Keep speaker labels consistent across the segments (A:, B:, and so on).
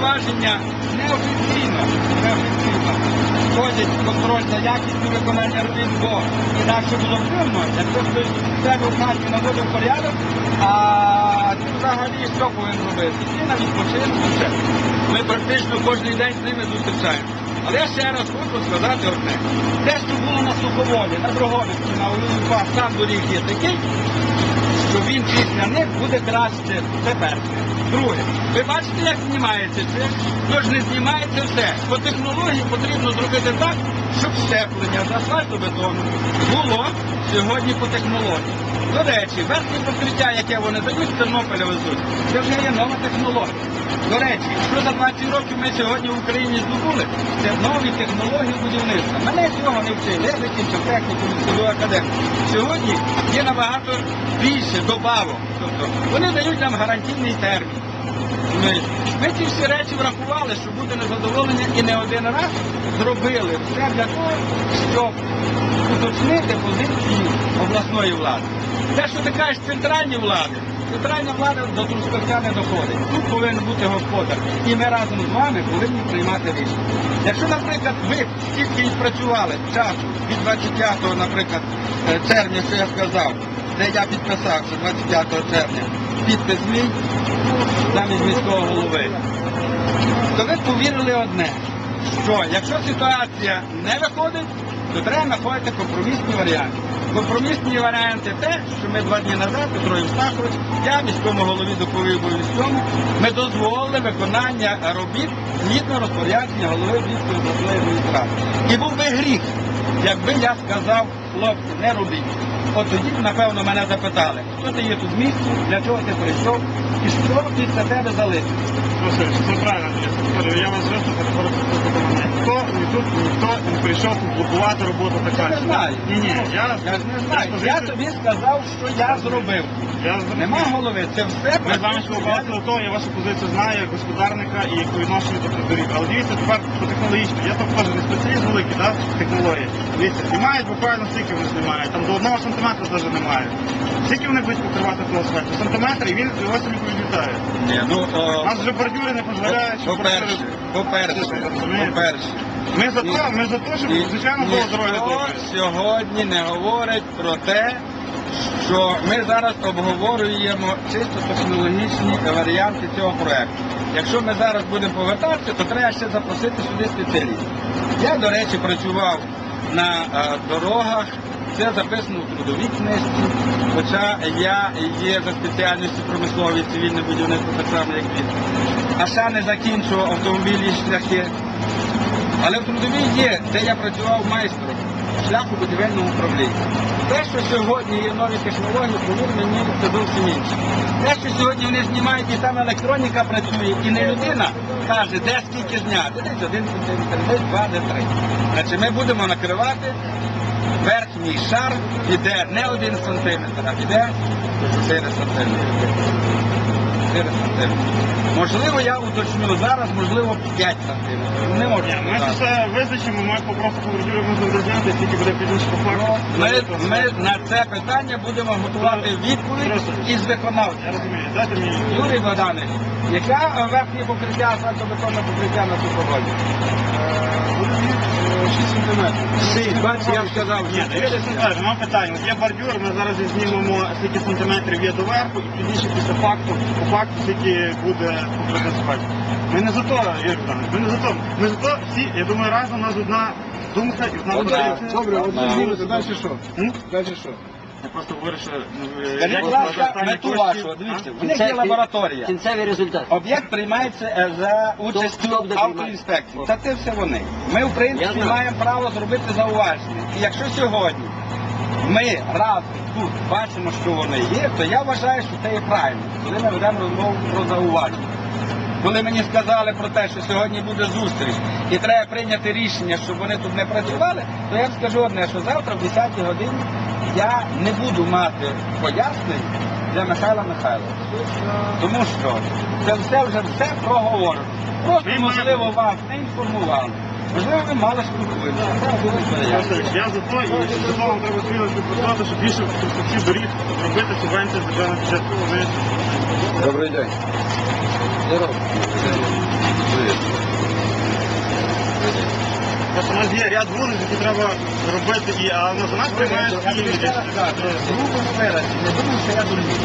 A: повноваження неофіційно, неофіційно входять контроль за якістю виконання робіт, бо інакше було б дивно, якщо хтось в себе в хаті наводив порядок, а взагалі що повинен робити? Ти на відпочинку, все. Ми практично кожен день з ними зустрічаємося. Але я ще раз хочу сказати одне. Те, що було на Суховолі, на Дроговичі, на Олімпах, там доріг є такий, що він після них буде краще. Це перше. Друге, ви бачите, як знімається це? Тож не знімається все. По технології потрібно зробити так, щоб щеплення з асфальтобетону було сьогодні по технології. До речі, верхнє покриття, яке вони дають, з Тернополя везуть, це вже є нова технологія. До речі, що за 20 років ми сьогодні в Україні здобули, це нові технології будівництва. Мене цього не вчили, я закінчив техніку міської академії. Сьогодні є набагато більше добавок. Тобто вони дають нам гарантійний термін. Ми, ми ці всі речі врахували, щоб бути незадоволені і не один раз зробили все для того, щоб уточнити позиції обласної влади. Те, що ти кажеш центральні влади, центральна влада до Трускавця не доходить. Тут повинен бути господар. І ми разом з вами повинні приймати рішення. Якщо, наприклад, ви стільки відпрацювали часу від 25, наприклад, е, червня, що я сказав, де я підписав, що 25 червня підпис мій замість міського голови, то ви повірили одне, що якщо ситуація не виходить, то треба знаходити компромісні варіанти. Компромісні варіанти те, що ми два дні назад, Петро Євстахович, я міському голові доповів обов'язково, ми дозволили виконання робіт згідно розпорядження голови міської обласної адміністрації. І був би гріх, якби я сказав, хлопці, не робіть. От тоді, напевно, мене запитали, хто ти є тут в місті, для чого ти прийшов, і що після тебе залишиться.
B: Васильович, це правильно Я вас мене. Ніхто тут, ніхто не прийшов блокувати роботу
A: Я
B: така.
A: не знаю.
B: Ні, ні, я,
A: Я не знаю. Я тобі сказав, що я зробив.
B: я,
A: Нема голови, це все
B: Ми з вами спілкувалися до того, я вашу позицію знаю як господарника і як по відношенню до доріг. Але дивіться тепер по технологічно. Я там теж не спеціаліст великий, да, технології. Дивіться, знімають буквально скільки вони знімають. Там до одного сантиметра навіть немає. Скільки вони будуть покривати того асфальту? Сантиметр і він його собі відлітає.
A: Ні, ну,
B: У нас вже бордюри не дозволяють, щоб
A: по-перше, по-перше, по-перше.
B: Ми за то, ми за те, щоб звичайно було здоров'я
A: ніхто
B: добре.
A: сьогодні не говорить про те, що ми зараз обговорюємо чисто технологічні варіанти цього проекту. Якщо ми зараз будемо повертатися, то треба ще запросити сюди спеціалістів. Я, до речі, працював на е, дорогах. Це записано у трудовій книжці, хоча я є за спеціальністю промислові цивільне будівництво, так само як він. А ще не закінчував автомобільні шляхи. Але в трудовій є, де я працював майстром шляху будівельного управління. Те, що сьогодні є нові технології, повір мені, це зовсім інше. Те, що сьогодні вони знімають, і там електроніка працює, і не людина каже, де скільки зняти. Десь один сантиметр, десь два, десь три. Значить, ми будемо накривати верхній шар, іде не один сантиметр, а піде 4 сантиметри. 4 сантиметри. Можливо, я уточню зараз, можливо, 5 сантиметрів. Не можу.
B: Ні, Ми це
A: сказати.
B: все визначимо, ми бордюрі можна розняти, скільки буде пізніше по факту.
A: Ми, ми на це питання будемо готувати відповідь із
B: Я
A: виконавця.
B: розумію, дайте мені.
A: Юрій Богданович, яка е, верхнє покриття асфальтобетонне покриття на суховоді? 6 сантиметрів. 6, бачите, я сказав,
B: Ні, дивіться, сантиметр, нема питань. От є бордюр, ми зараз знімемо, скільки сантиметрів є доверху, і пізніше після факту, по факту, скільки буде асфальт. Ми не за то, Юрій Богданович, ми не за то. Ми за то всі, я думаю, разом у нас одна думка і одна позиція.
C: Добре, от
A: А.
C: знімете, далі що?
B: М?
C: Далі що?
B: Я просто що ну,
A: Скажіть,
B: як
A: будь ласка,
B: використання
A: мету
B: коштів,
A: вашу, дивіться, в них є лабораторія.
D: Кінцевий результат.
A: Об'єкт приймається е, за участю
D: буде
A: автоінспекції. Та це все вони. Ми, в принципі,
D: знаю.
A: маємо право зробити зауваження. І якщо сьогодні ми разом тут бачимо, що вони є, то я вважаю, що це є правильно, коли ми ведемо розмову про зауваження. Коли мені сказали про те, що сьогодні буде зустріч і треба прийняти рішення, щоб вони тут не працювали, то я вам скажу одне, що завтра в 10 годині я не буду мати пояснень для Михайла Михайловича. Тому що це все вже все проговорено. Просто, можливо, вас не інформували. Можливо, ви своє.
B: Просто Я за то, і за то вам треба сміливості працювати, щоб більше ці доріг робити субвенції з державного бюджету.
C: Добрий день.
B: Просто у нас є ряд вулиць, які треба робити, і, а на за нас приймають
A: ще раз кажу, виразі, не думаю, що я дурний.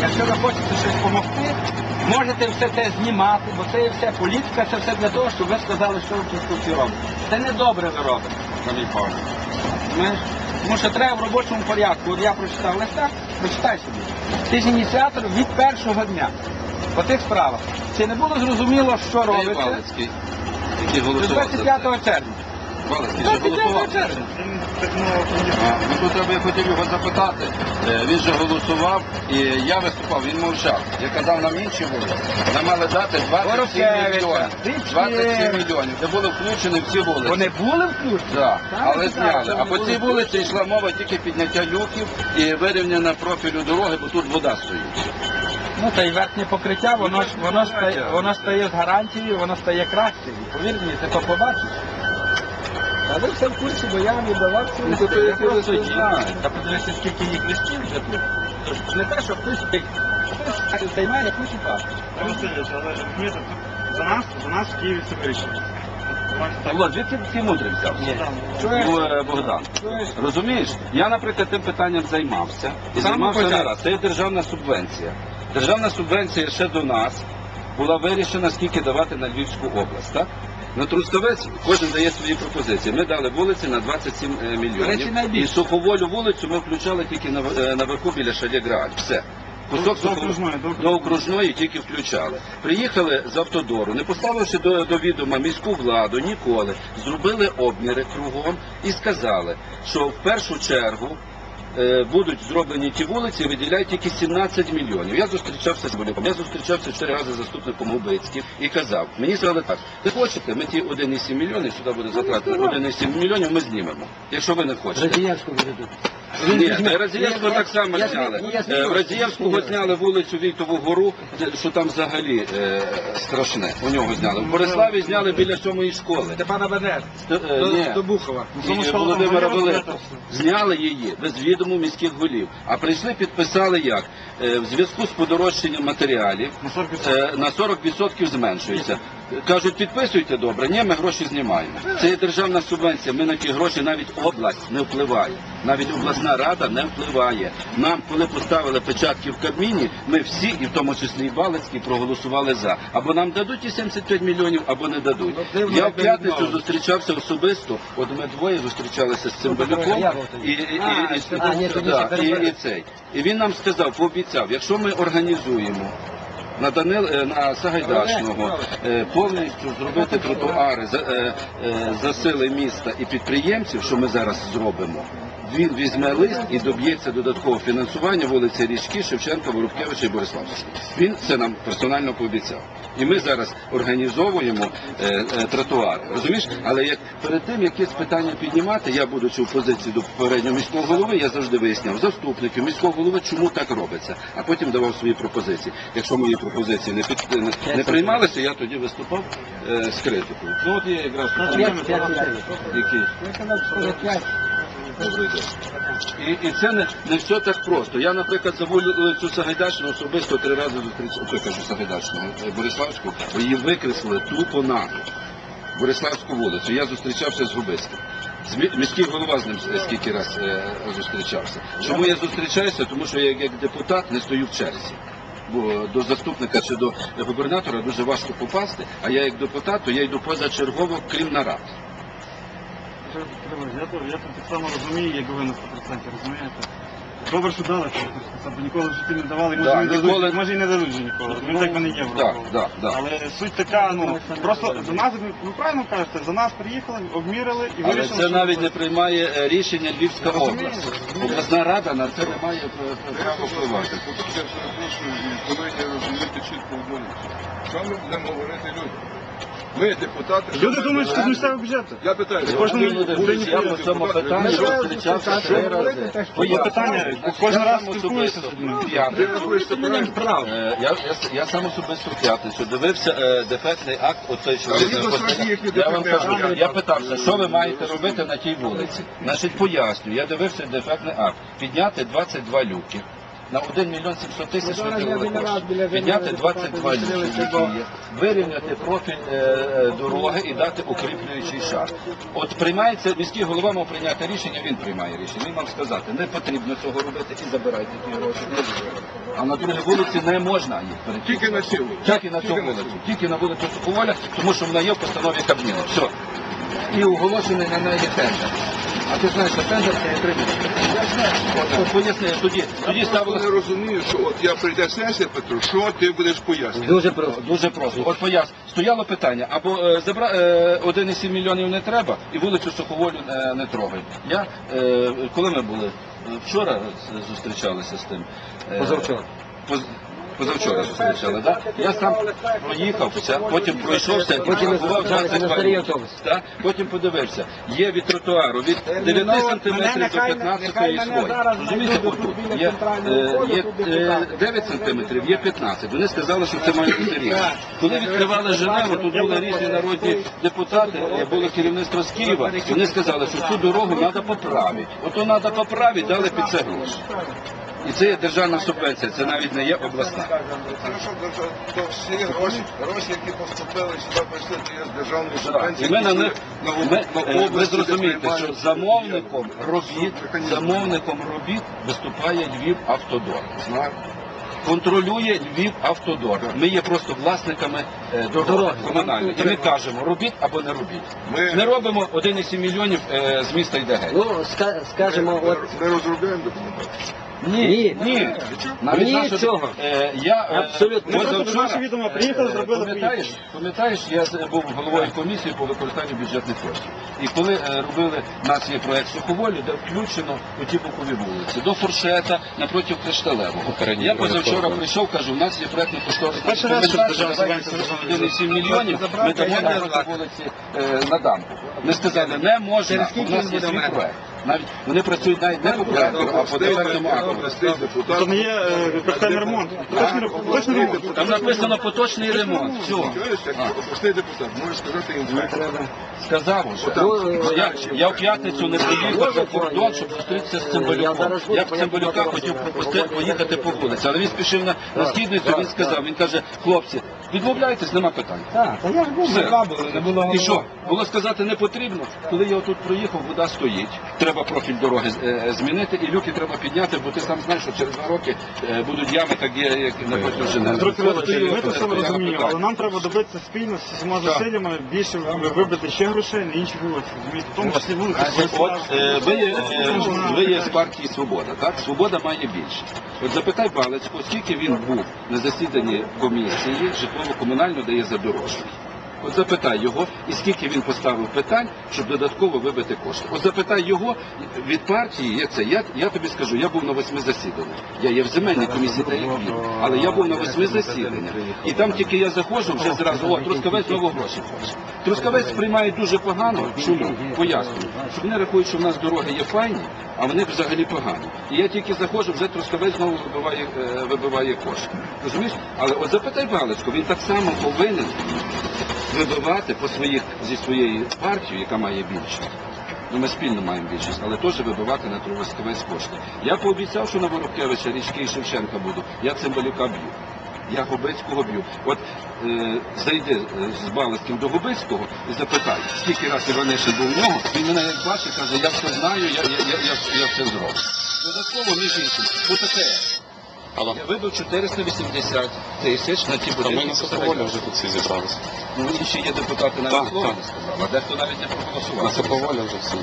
A: Якщо ви хочете щось допомогти, можете все це знімати, бо це є все політика, це все для того, щоб ви сказали, що ви конституції робите. Це не добре ви робите, на мій погляд. Тому що треба в робочому порядку. От я прочитав листа, прочитай собі. Ти ж ініціатор від першого дня. По тих справах. Чи не було зрозуміло, що робиться?
C: Балицький, який голосував
A: 25 червня. 25
C: голосував.
A: червня.
B: Ну,
C: А, Ну тут треба я хотів його запитати. Е, Він же голосував і я виступав, він мовчав. Я казав нам інші вулиці. Нам мали дати 27
A: Воробкевича,
C: мільйонів.
A: Річки.
C: 27 мільйонів, де були включені всі вулиці.
A: Вони були включені?
C: Да, але зняли. А по цій вулиці йшла мова тільки підняття люків і вирівняна профілю дороги, бо тут вода стоїть.
A: Ну та й верхнє покриття, воно ж воно стає, воно стає з гарантією, воно стає краще. І Повір мені, ти то побачиш. А ви все в курсі, бо я вам віддавав ці
C: Ну,
A: листи.
C: то
A: Я просто
C: листи
A: знаю. Та подивися, скільки їх листів вже тут. Тож Не те, що хтось займає якусь упаду.
B: Васильович, але розумієте, за нас, за нас в Києві все вирішено. Давайте так.
C: От звідки ти мудрий взявся? Ну, е, Богдан. Розумієш, я, наприклад, тим питанням займався. І займався не
A: початку.
C: раз. Це є державна субвенція. Державна субвенція ще до нас була вирішена, скільки давати на Львівську область, так? На Трускавець кожен дає свої пропозиції. Ми дали вулиці на 27 е, мільйонів. І суховолю вулицю ми включали тільки на, е, наверху біля Шалі Грааль. Все. Кусок
B: До окружної, до окружної.
C: до окружної тільки включали. Приїхали з автодору, не поставивши до, до відома міську владу ніколи, зробили обміри кругом і сказали, що в першу чергу. Е, Будуть зроблені ті вулиці, виділяють тільки 17 мільйонів. Я зустрічався з Болюком, я зустрічався чотири рази з заступником Губицьким і казав, мені сказали так, ви хочете, ми ті 1,7 мільйонів, сюди буде затрати 1,7 мільйонів, ми знімемо. Якщо ви не хочете. Ні, Разієвського так само зняли. Е, В Разієвського зняли вулицю Війтову гору, що там взагалі е, страшне. У нього зняли. В Бориславі зняли біля сьомої школи.
A: Степана
C: е, ні.
A: До, Бухова.
C: І Володимира Великого. Зняли її без відому міських голів. А прийшли, підписали як? Е, В зв'язку з подорожчанням матеріалів
B: На 40%.
C: е, на 40% зменшується. Кажуть, підписуйте добре, ні, ми гроші знімаємо. Це є державна субвенція. Ми на ті гроші навіть область не впливає. Навіть обласна рада не впливає. Нам, коли поставили печатки в Кабміні, ми всі, і в тому числі і Балицький, проголосували за. Або нам дадуть ті 75 мільйонів, або не дадуть.
A: Ну,
C: Я в п'ятницю зустрічався особисто. От ми двоє зустрічалися з і, і, і, і, да,
A: ще
C: і, і цей. І він нам сказав, пообіцяв, якщо ми організуємо на Данил е, на Сагайдачного е, повністю зробити тротуари за, е, за сили міста і підприємців, що ми зараз зробимо. Він візьме лист і доб'ється додаткового фінансування вулиці Річки, Шевченка, Воробкевича і Бориславського. Він це нам персонально пообіцяв. І ми зараз організовуємо е, е, тротуари. Розумієш? Але як перед тим якесь питання піднімати, я будучи в позиції до попереднього міського голови, я завжди виясняв заступників міського голови, чому так робиться, а потім давав свої пропозиції. Якщо мої пропозиції не під не, не приймалися, я тоді виступав е, з критикою. Ну от є якраз який. І, і це не, не все так просто. Я, наприклад, за вулицю Сагайдачного особисто три рази зустрічав, ой, кажу Сагайдачного, е, Бориславську, бо її викреслили тупо нагло. Бориславську вулицю. Я зустрічався з Губицьким. Міський голова з ним скільки раз е, зустрічався. Чому я зустрічаюся? Тому що я як депутат не стою в черзі. Бо до заступника чи до губернатора дуже важко попасти, а я як депутат, то я йду позачергово, крім нарад.
B: Я я так само розумію, як ви на 100%, розумієте? Добре, що дали, це, бо ніколи в житті не давали, може,
C: Да,
B: не дадуть,
C: ніколи.
B: може і не дадуть вже ніколи. Ну, так вони є в
C: Так,
B: року.
C: так, так.
B: Але суть така, ну, просто за нас, ви правильно кажете, за нас приїхали, обмірили і
C: Але
B: вирішили,
C: це
B: що
C: навіть не приймає е, рішення Львівська
B: Розумію,
C: область.
B: розумію.
C: Обласна рада на це не має е, е, права впливати.
D: По-перше, я перепрошую, і повинні розуміти чітко одну річ. Що ми будемо говорити людям? Ми депутати.
B: Люди думають, що з місцевого бюджету.
D: Я питаю,
B: Кожен
D: ви-
B: люди-
D: ви-
C: Я по цьому питанню зустрічався три рази.
B: Є питання, кожен раз
C: особисто
B: з людьми.
C: в
D: це?
C: Е, Я, я, я сам особисто п'ятницю дивився е, дефектний акт, оцей що
D: їхній
C: Я вам кажу, я питався, що ви маєте робити на тій вулиці. Значить, поясню, я дивився дефектний акт. Підняти 22 люки. На 1 мільйон 700 тисяч виділили кошти. Підняти 22 люки, які є. Вирівняти профіль е, е, дороги і дати укріплюючий шар. От приймається, міський голова мав прийняти рішення, він приймає рішення. Він мав сказати, не потрібно цього робити і забирайте ті гроші. А на другій вулиці не можна їх перекинути.
D: Тільки на силу.
C: Тільки на цю вулицю, тільки на вулицю Суховоля, тому що вона є в постанові Кабміну. Все. І оголошений на неї тендер. А ти знаєш, що тендер це є три місяці. От, от поясни, тоді, тоді
D: Я
C: ставили
D: не розумію, що от я прийде сесія, Петро, що ти будеш пояснювати?
C: Дуже просто. Дуже просто. От пояс. Стояло питання, або е, забра... е, 1,7 мільйонів не треба, і вулицю Суховолю е, не трогай. Я, е, коли ми були? Е, Вчора з- зустрічалися з тим. Е,
E: Позавчора.
C: Поз... Позавчора зустрічали, так? Я сам проїхався, потім пройшовся, і
E: Потім ви
C: порахував
E: зустрічалися
C: 22
E: на старій
C: люки.
E: автобусі.
C: Потім подивився. Є від тротуару від 9 сантиметрів до 15 свої. Розумієте, отут є, е, є е, 9 сантиметрів, є 15. Вони сказали, що це має бути рівно. Коли відкривали Женеву, тут були різні народні депутати, е, було керівництво з Києва, вони сказали, що цю дорогу треба поправити. Ото треба поправити, дали під це гроші. І це є державна субвенція, це навіть не є обласна.
D: Хорошо, то, то всі гроші, гроші, які поступили сюди, прийшли, то є з державної субвенції.
C: І ми на них ми, е, ви зрозумієте, що замовником робіт, замовником робіт виступає Львів Автодор.
D: Знаю.
C: Контролює Львів Автодор. Ми є просто власниками е, дороги
E: Дороги.
C: комунальної. І ми кажемо, робіть або не робіть.
D: Ми-
C: Не робимо 1,7 мільйонів е, з міста йде геть.
E: Ну, ска- скажемо, от
D: Ми розробляємо документацію.
E: Ні.
C: ні.
E: Нічого.
C: Е, я, е,
E: Абсолютно.
B: Ми просто
C: позавчора,
B: наші відомо приїхали,
C: е,
B: зробили,
C: Пам'ятаєш, пам'ятаєш, я був головою комісії по використанню бюджетних коштів. І коли е, робили, у нас є проект Суховолі, де включено у ті бокові вулиці, до Фуршета, напроти Кришталевого. Я позавчора прийшов, кажу, у нас є проектний кошторисний
B: Перший раз, що
C: документація,
B: держава
C: давайте
B: субвенцію
C: за 1,7 мільйонів, ми дамо на вулиці е, на дамбу. Ми сказали, не можна, у нас є свій проект. Навіть вони працюють навіть не по проекту, а по дефектному акту.
B: Не є е, капітальний ремонт. Точний ремонт.
C: Там написано поточний ремонт. Все.
D: Простий депутат, можеш сказати інспектору.
C: Сказав уже.
E: Ну,
C: Я, я в п'ятницю не приїхав за кордон, щоб зустрітися з Цимбалюком. Я в Цимбалюка хотів попусти- поїхати по вулиці, але він спішив на, на східницю, він сказав, він каже, хлопці, відмовляйтесь, нема питань.
A: Так, та я ж був,
C: Все.
A: були, не було
C: І що? Було сказати не потрібно. Коли я тут проїхав, вода стоїть. Треба профіль дороги е, змінити, і люки треба підняти, бо ти сам знаєш, що через два роки е, будуть ями, так є, як напроти Женеви.
B: Трохи
C: і-
B: ми це все розуміємо, але нам треба добитися спільно з всіма зусиллями більше вибити ще грошей на інші вулиці. розумієте? В тому числі вулиці.
C: От е, ви, є, е, ви є з партії Свобода, так? Свобода має більше. От запитай Балицьку, скільки він був на засіданні комісії житлово-комунальної, де за задорожний. От запитай його, і скільки він поставив питань, щоб додатково вибити кошти. От запитай його від партії, як це. Я, я тобі скажу, я був на восьми засіданнях. Я є в земельній комісії, та як він. Але я був на восьми засіданнях. І там тільки я заходжу, вже зразу, о, Трускавець знову гроші хоче. Трускавець приймає дуже погано. Чому? Пояснюю. Що вони рахують, що в нас дороги є файні, а вони взагалі погані. І я тільки заходжу, вже Трускавець знову вибиває, е, вибиває кошти. Розумієш? Але от запитай Галицьку, він так само повинен вибивати по своїх зі своєї партії, яка має більшість. Ну, ми спільно маємо більшість, але теж вибивати на Трускавець кошти. Я пообіцяв, що на Воробкевича, Річки і Шевченка буду. Я Цимбалюка б'ю. Я Губицького б'ю. От е, зайди е, з Балицьким до Губицького і запитай, скільки разів Іванишин був у нього, він мене бачить, каже, я все знаю, я, я, я, я, я все зроблю. Додатково, між іншим, УТТ. Я вибив 480 тисяч на ті будинки.
F: Ми на Соколі вже тут всі зібралися.
C: Ну, ще є депутати навіть
F: Так,
C: слова
F: так.
C: не сказали, а дехто навіть не
F: На
C: проголосував.
F: Соколі вже всі є.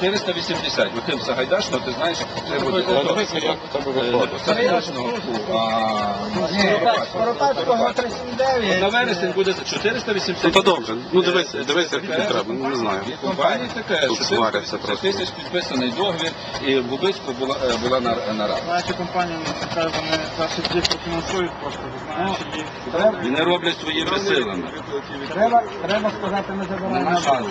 C: 480. У тим Сагайдачного, ти знаєш, треба буде.
F: Дивися, як в тебе виходить.
C: Сагайдачного, а,
A: 39.
C: на вересень буде
F: Ну
C: 480.
F: то добре. Ну дивись, дивись, як тобі треба. Ну не знаю.
C: Компанії таке,
F: Тут сваряться
C: 450
F: просто.
C: тисяч підписаний договір, і в Бубицьку була, е, була нар- нарада.
B: Наші компанії, нехай вони перші ті профінансують просто, і
C: І не роблять своїми силами.
A: Треба, треба сказати, ми забираємо на базу.